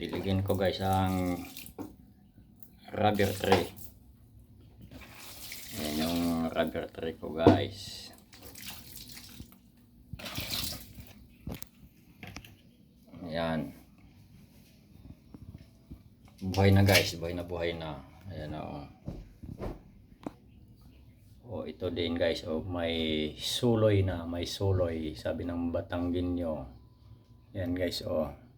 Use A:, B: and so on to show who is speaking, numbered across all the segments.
A: diligin ko guys ang rubber tree. Yan yung rubber tree ko guys. Yan buhay na guys. Buhay na buhay na. Ayan o oh ito din guys. Oh may suloy na. May suloy sabi ng Batangginyo yan guys oh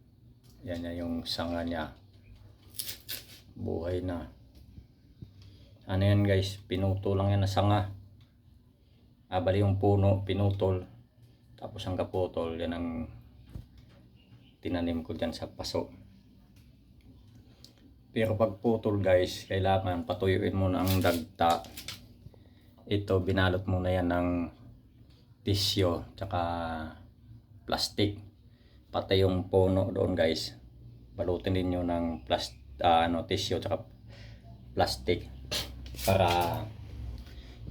A: yan na yung sanga niya. Buhay na. Ano yan guys? Pinuto lang yan na sanga. Ah bali yung puno pinutol. Tapos ang kaputol yan ang tinanim ko dyan sa paso. Pero pag putol guys kailangan patuyuin mo na ang dagta. Ito binalot muna yan ng tisyo tsaka plastic pati yung puno doon guys. Balutin ninyo ng plas ah, ano tisyo tsaka plastic para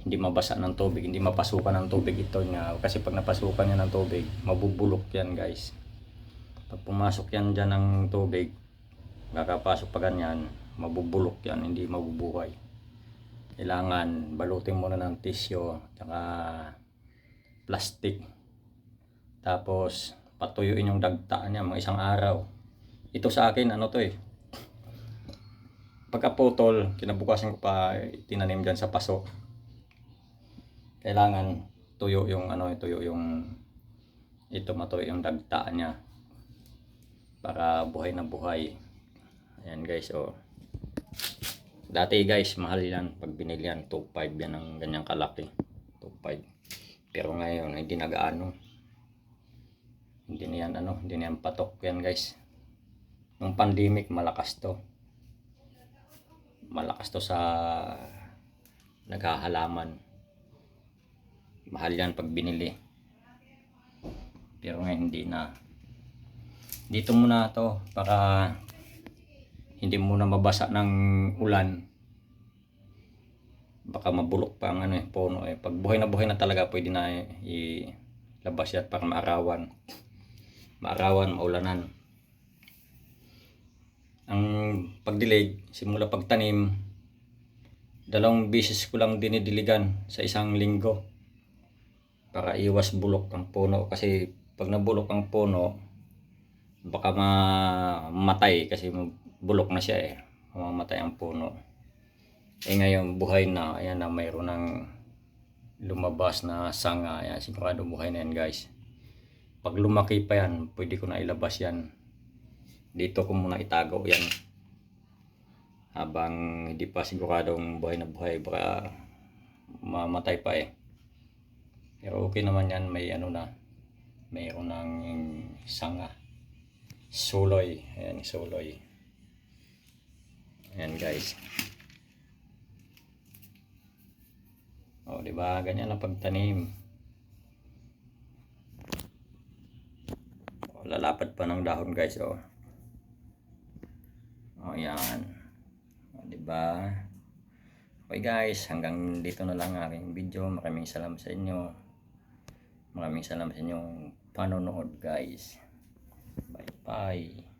A: hindi mabasa ng tubig hindi mapasukan ng tubig ito nga. Kasi pag napasukan yan ng tubig mabubulok yan guys. Pag pumasok yan dyan ng tubig kakapasok pa ganyan mabubulok yan hindi mabubuhay. Kailangan balutin muna ng tisyo tsaka plastic. Tapos patuyuin yung dagta niya mga isang araw ito sa akin ano to eh pagkaputol kinabukasan ko pa tinanim dyan sa paso kailangan tuyo yung ano tuyo yung ito matuyo yung dagta niya para buhay na buhay ayan guys oh Dati guys, mahal yan. Pag binili yan, 2.5 yan ang ganyang kalaki. 2.5. Pero ngayon, hindi nagaano. Hindi na yan, ano, hindi na yan patok yan guys. Nung pandemic, malakas to. Malakas to sa naghahalaman. Mahal yan pag binili. Pero ngayon, hindi na. Dito muna to, para hindi muna mabasa ng ulan baka mabulok pa ang ano eh, puno eh. Pag buhay na buhay na talaga, pwede na eh, ilabas yan para maarawan. Maarawan, maulanan. Ang pagdilig, simula pagtanim, dalawang beses ko lang dinidiligan sa isang linggo para iwas bulok ang puno. Kasi pag nabulok ang puno baka mamatay kasi bulok na siya eh. Mamamatay ang puno. Eh ngayon buhay na. Ayan na mayroon ng lumabas na sanga. Ayan sigurado buhay na yan guys pag lumaki pa yan pwede ko na ilabas yan dito ko muna itago yan habang hindi pa siguradong buhay na buhay baka mamatay pa eh pero okay naman yan may ano na mayroon ng sanga suloy ayan suloy Ayan guys. O, di ba? Ganyan ang pagtanim. O, lalapad pa ng dahon guys, o. O, yan. O, di ba? Okay guys, hanggang dito na lang aking video. Maraming salamat sa inyo. Maraming salamat sa inyong panonood guys. Bye bye.